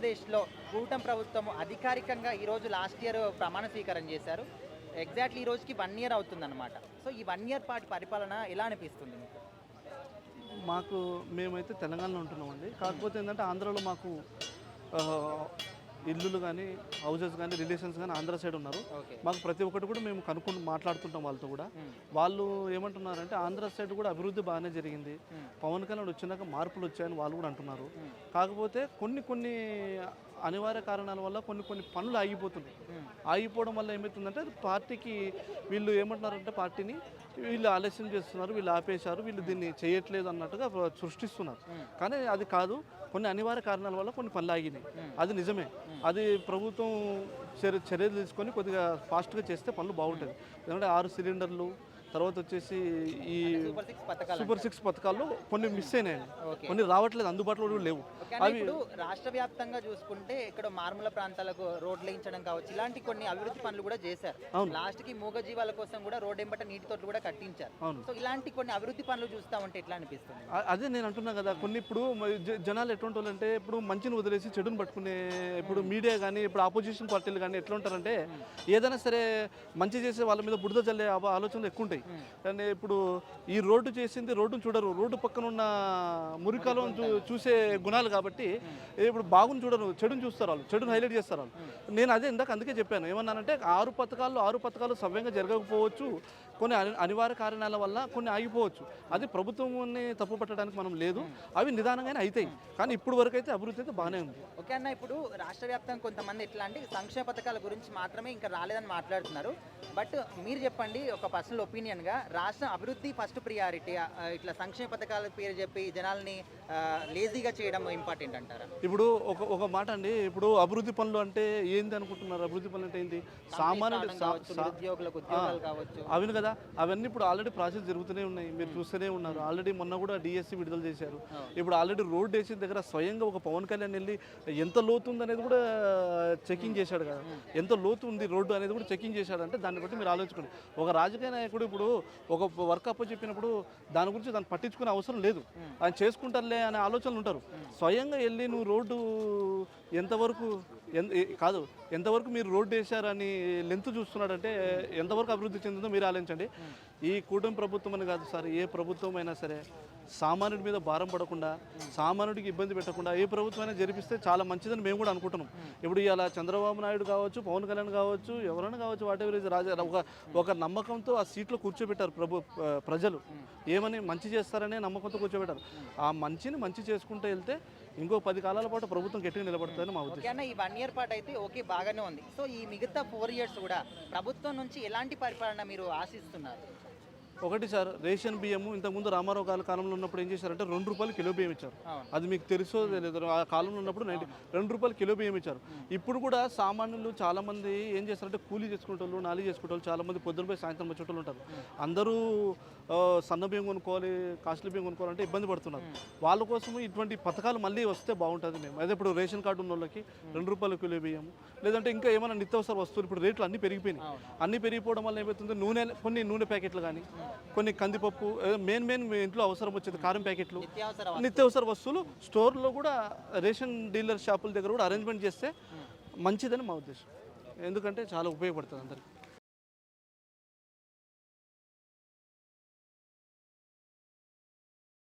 ఆంధ్రప్రదేశ్లో కూటమి ప్రభుత్వం అధికారికంగా ఈరోజు లాస్ట్ ఇయర్ ప్రమాణ స్వీకారం చేశారు. ఎగ్జాక్ట్లీ ఈ రోజుకి వన్ ఇయర్ అవుతుందన్నమాట. సో ఈ వన్ ఇయర్ పాటు పరిపాలన ఎలా అనిపిస్తుంది మీకు? మాకు మేమైతే తెలంగాణలో ఉంటున్నామండి. కాకపోతే ఏంటంటే ఆంధ్రాలో మాకు ఇల్లులు కానీ హౌసెస్ కానీ రిలేషన్స్ కానీ ఆంధ్ర సైడ్ ఉన్నారు. మాకు ప్రతి ఒక్కటి కూడా మేము కనుక్కుంటూ మాట్లాడుతుంటాం వాళ్ళతో కూడా. వాళ్ళు ఏమంటున్నారంటే ఆంధ్ర సైడ్ కూడా అభివృద్ధి బాగానే జరిగింది. పవన్ కళ్యాణ్ వచ్చినాక మార్పులు వచ్చాయని వాళ్ళు కూడా అంటున్నారు. కాకపోతే కొన్ని కొన్ని అనివార్య కారణాల వల్ల కొన్ని కొన్ని పనులు ఆగిపోతున్నాయి. ఆగిపోవడం వల్ల ఏమవుతుందంటే పార్టీకి వీళ్ళు ఏమంటున్నారంటే పార్టీని వీళ్ళు ఆలస్యం చేస్తున్నారు వీళ్ళు ఆపేశారు వీళ్ళు దీన్ని చేయట్లేదు అన్నట్టుగా సృష్టిస్తున్నారు. కానీ అది కాదు కొన్ని అనివార్య కారణాల వల్ల కొన్ని పనులు ఆగినాయి. అది నిజమే. అది ప్రభుత్వం చర్యలు తీసుకొని కొద్దిగా ఫాస్ట్గా చేస్తే పనులు బాగుంటుంది ఎందుకంటే ఆరు సిలిండర్లు తర్వాత వచ్చేసి ఈ సూపర్ సిక్స్ పథకాలు సూపర్ సిక్స్ పథకాల్లో కొన్ని మిస్ అయినాయి. కొన్ని రావట్లేదు అందుబాటులో కూడా లేవు. ఇప్పుడు రాష్ట్ర వ్యాప్తంగా చూసుకుంటే ఇక్కడ మారుమూల ప్రాంతాలకు రోడ్లు వేయించడం కావచ్చు ఇలాంటి కొన్ని అభివృద్ధి పనులు కూడా చేశారు. లాస్ట్కి మూగ జీవాల కోసం కూడా రోడ్ ఎంబట నీటి తోటలు కూడా కట్టించారు. సో ఇలాంటి కొన్ని అభివృద్ధి పనులు చూస్తా ఉంటే ఎట్లా అనిపిస్తుంది? అదే నేను అంటున్నా కదా కొన్ని ఇప్పుడు జనాలు ఎటువంటి వాళ్ళు అంటే ఇప్పుడు మంచిని వదిలేసి చెడుని పట్టుకునే ఇప్పుడు మీడియా కానీ ఇప్పుడు ఆపోజిషన్ పార్టీలు కానీ ఎట్లా ఉంటారంటే ఏదైనా సరే మంచి చేసే వాళ్ళ మీద బురద జల్లే ఆవ- ఆలోచనలు ఎక్కువ ఉంటాయి. కానీ ఇప్పుడు ఈ రోడ్డు చేసింది రోడ్డును చూడరు. రోడ్డు పక్కన ఉన్న మురికాలం చూ చూసే గుణాలు కాబట్టి ఇప్పుడు బాగుని చూడరు. చెడుని చూస్తారు వాళ్ళు. చెడును హైలైట్ చేస్తారు వాళ్ళు. నేను అదే ఇందాక అందుకే చెప్పాను. ఏమన్నానంటే ఆరు పథకాలు ఆరు పథకాలు సవ్యంగా జరగకపోవచ్చు. కొన్ని అని- అనివార్య కారణాల వల్ల కొన్ని ఆగిపోవచ్చు. అది ప్రభుత్వాన్ని తప్పు పట్టడానికి మనం లేదు. అవి నిదానంగానే అవుతాయి కానీ ఇప్పుడు వరకు అయితే అభివృద్ధి అయితే బాగానే ఉంది. ఓకే అన్న ఇప్పుడు రాష్ట్ర వ్యాప్తంగా కొంతమంది ఇట్లాంటి సంక్షేమ పథకాల గురించి మాత్రమే ఇంకా రాలేదని మాట్లాడుతున్నారు. బట్ మీరు చెప్పండి ఒక పర్సనల్ ఒపీనియన్గా రాష్ట్ర అభివృద్ధి ఫస్ట్ ప్రియారిటీ ఇట్లా సంక్షేమ పథకాల పేరు చెప్పి జనాల్ని లేజీగా చేయడం ఇంపార్టెంట్ అంటారా? ఇప్పుడు ఒక ఒక మాట అండి ఇప్పుడు అభివృద్ధి పనులు అంటే ఏంది అనుకుంటున్నారు? అభివృద్ధి పనులు అంటే ఏంటి సామాన్యుడు రావడం సా- కావచ్చు, సా- నిరుద్యోగులకు ఉద్యోగాలు కావచ్చు. అవును కదా అవన్నీ ఇప్పుడు ఆల్రెడీ ప్రాసెస్ జరుగుతూనే ఉన్నాయి. మీరు చూస్తూనే ఉన్నారు. ఆల్రెడీ మొన్న కూడా డిఎస్సి విడుదల చేశారు. ఇప్పుడు ఆల్రెడీ రోడ్ వేసిన దగ్గర స్వయంగా ఒక పవన్ కళ్యాణ్ వెళ్ళి ఎంత లోతు ఉంది అనేది కూడా చెకింగ్ చేశాడు కదా. ఎంత లోతు ఉంది రోడ్డు అనేది కూడా చెకింగ్ చేశాడు అంటే దాన్ని బట్టి మీరు ఆలోచించుకోండి. ఒక రాజకీయ నాయకుడు ఇప్పుడు ఒక వర్క్ అప్ చెప్పినప్పుడు దాని గురించి దాన్ని పట్టించుకునే అవసరం లేదు. ఆయన చేసుకుంటారులే అనే ఆలోచనలు ఉంటారు. స్వయంగా వెళ్ళి నువ్వు రోడ్డు ఎంతవరకు ఎంత కాదు ఎంతవరకు మీరు రోడ్డు వేశారని లెంత్ చూస్తున్నాడంటే ఎంతవరకు అభివృద్ధి చెందిందో మీరు ఆలోచించండి. ఈ కూటమి ప్రభుత్వం అని కాదు సార్ ఏ ప్రభుత్వం అయినా సరే సామాన్యుడి మీద భారం పడకుండా సామాన్యుడికి ఇబ్బంది పెట్టకుండా ఏ ప్రభుత్వం అయినా జరిపిస్తే చాలా మంచిదని మేము కూడా అనుకుంటున్నాం. ఇప్పుడు ఇలా చంద్రబాబు నాయుడు కావచ్చు పవన్ కళ్యాణ్ కావచ్చు ఎవరైనా కావచ్చు వాటెవర్ ఎవర్ రాజా ఒక ఒక నమ్మకంతో ఆ సీట్లో కూర్చోబెట్టారు ప్రభు ప్రజలు. ఏమని మంచి చేస్తారనే నమ్మకంతో కూర్చోబెట్టారు. ఆ మంచిని మంచి చేసుకుంటూ వెళ్తే ఇంకో పది కాలాల పాటు ప్రభుత్వం గట్టిగా నిలబడుతుందని మా ఉద్దేశం. ఈ వన్ ఇయర్ పాటు అయితే ఓకే బాగానే ఉంది. సో ఈ మిగతా ఫోర్ ఇయర్స్ కూడా ప్రభుత్వం నుంచి ఎలాంటి పరిపాలన మీరు ఆశిస్తున్నారు? ఒకటి సార్ రేషన్ బియ్యము ఇంతకుముందు రామారావు గారి కాలంలో ఉన్నప్పుడు ఏం చేశారంటే రెండు రూపాయలు కిలో బియ్యం ఇచ్చారు. అది మీకు తెలుసో తెలియదు ఆ కాలంలో ఉన్నప్పుడు నైన్టీ రెండు రూపాయలు కిలో బియ్యం ఇచ్చారు. ఇప్పుడు కూడా సామాన్యులు చాలా మంది ఏం చేస్తారంటే కూలీ చేసుకుంటే వాళ్ళు నాలి చేసుకుంటే వాళ్ళు చాలా మంది పొద్దున పోయి సాయంత్రం వచ్చేటోళ్ళు ఉంటారు. అందరూ సన్న బియ్యం కొనుక్కోవాలి కాస్ట్లీ బియ్యం కొనుక్కోవాలంటే ఇబ్బంది పడుతున్నారు. వాళ్ళ కోసం ఇటువంటి పథకాలు మళ్ళీ వస్తే బాగుంటుంది మేము. అదే ఇప్పుడు రేషన్ కార్డు ఉన్న వాళ్ళకి రెండు రూపాయల కిలో బియ్యం లేదంటే ఇంకా ఏమైనా నిత్యావసర వస్తువులు ఇప్పుడు రేట్లు అన్నీ పెరిగిపోయినాయి. అన్నీ పెరిగిపోవడం వల్ల ఏమవుతుంది? నూనె కొన్ని నూనె ప్యాకెట్లు కానీ కొన్ని కందిపప్పు మెయిన్ మెయిన్ మీ ఇంట్లో అవసరం వచ్చేది కారం ప్యాకెట్లు నిత్యావసర వస్తువులు. స్టోర్లో కూడా రేషన్ డీలర్ షాపుల దగ్గర కూడా అరేంజ్మెంట్ చేస్తే మంచిదని మా ఉద్దేశం. ఎందుకంటే చాలా ఉపయోగపడుతుంది అందరికి.